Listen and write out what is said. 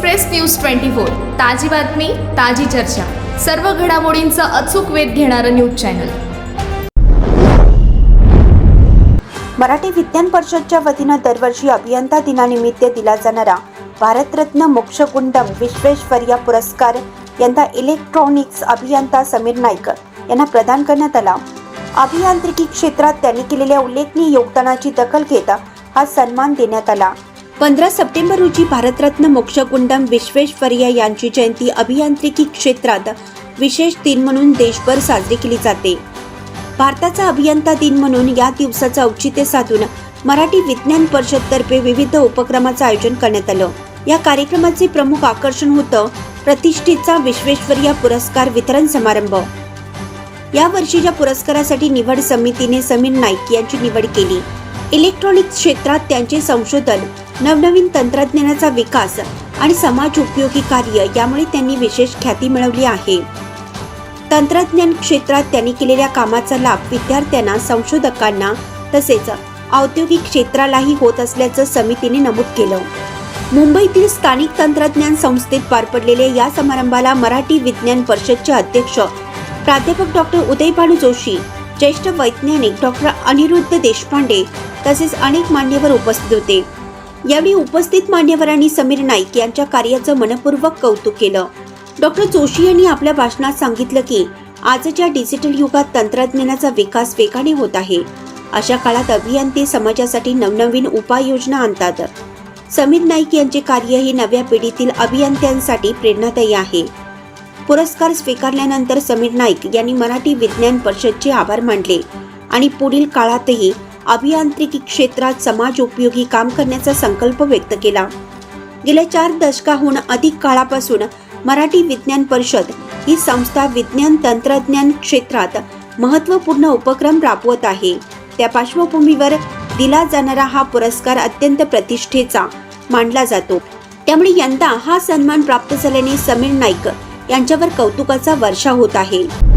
Express news twenty four. ताजी बातमी ताजी चर्चा. सर्व घडामोडींचा अचूक वेध घेणारं न्यूज चॅनल. मराठी विज्ञान परिषदच्या वतीनं दरवर्षी अभियंता दिनानिमित्त दिला जाणारा भारतरत्न मोक्षकुंडम विश्वेश्वरया पुरस्कार यंदा इलेक्ट्रॉनिक्स अभियंता समीर नाईक यांना प्रदान करण्यात आला. अभियांत्रिकी क्षेत्रात त्यांनी केलेल्या उल्लेखनीय योगदानाची दखल घेता हा सन्मान देण्यात आला. पंधरा सप्टेंबर रोजी भारतरत्न मोक्षगुंडम विश्वेश्वरय्या यांची जयंती अभियांत्रिकी क्षेत्रात विशेष दिन म्हणून देशभर साजरी केली जाते. भारताचा अभियंता दिन म्हणून या दिवसाचं औचित्य साधून मराठी विज्ञान परिषदतर्फे विविध उपक्रमाचं आयोजन करण्यात आलं. या कार्यक्रमाचे प्रमुख आकर्षण होतं प्रतिष्ठेचा विश्वेश्वरया पुरस्कार वितरण समारंभ. या वर्षीच्या पुरस्कारासाठी निवड समितीने समीर नाईक यांची निवड केली. इलेक्ट्रॉनिक्स क्षेत्रात त्यांचे संशोधन नवनवीन तंत्रज्ञानाचा विकास आणि समाज उपयोगी कार्य यामुळे त्यांनी विशेष ख्याती मिळवली आहे. तंत्रज्ञान क्षेत्रात त्यांनी केलेल्या कामाचा लाभ विद्यार्थ्यांना संशोधकांना तसेच औद्योगिक क्षेत्रालाही होत असल्याचं समितीने नमूद केलं. मुंबईतील स्थानिक तंत्रज्ञान संस्थेत पार पडलेल्या या समारंभाला मराठी विज्ञान परिषदचे अध्यक्ष प्राध्यापक डॉक्टर उदयभानू जोशी ज्येष्ठ वैज्ञानिक डॉक्टर अनिरुद्ध देशपांडे तसेच अनेक मान्यवर उपस्थित होते. यावेळी उपस्थित मान्यवरांनी समीर नाईक यांच्या कार्याचं मनपूर्वक कौतुक केलं. डॉक्टर जोशी यांनी आपल्या भाषणात सांगितलं की आजच्या डिजिटल युगात तंत्रज्ञानाचा विकास वेगाने होत आहे. अशा काळात अभियंते समाजासाठी नवनवीन उपाययोजना आणतात. समीर नाईक यांचे कार्य हे नव्या पिढीतील अभियंत्यांसाठी प्रेरणादायी आहे. पुरस्कार स्वीकारल्यानंतर समीर नाईक यांनी मराठी विज्ञान परिषदचे आभार मानले आणि पुढील काळातही अभियांत्रिकी क्षेत्रात समाज उपयोगी काम करण्याचा संकल्प व्यक्त केला. गेल्या चार दशकाहून अधिक काळापासून मराठी विज्ञान परिषद ही संस्था विज्ञान तंत्रज्ञान क्षेत्रात महत्त्वपूर्ण उपक्रम राबवत आहे. त्या पार्श्वभूमीवर दिला जाणारा हा पुरस्कार अत्यंत प्रतिष्ठेचा मानला जातो. त्यामुळे यंदा हा सन्मान प्राप्त झाल्याने समीर नाईक यांच्यावर कौतुकाचा वर्षा होत आहे.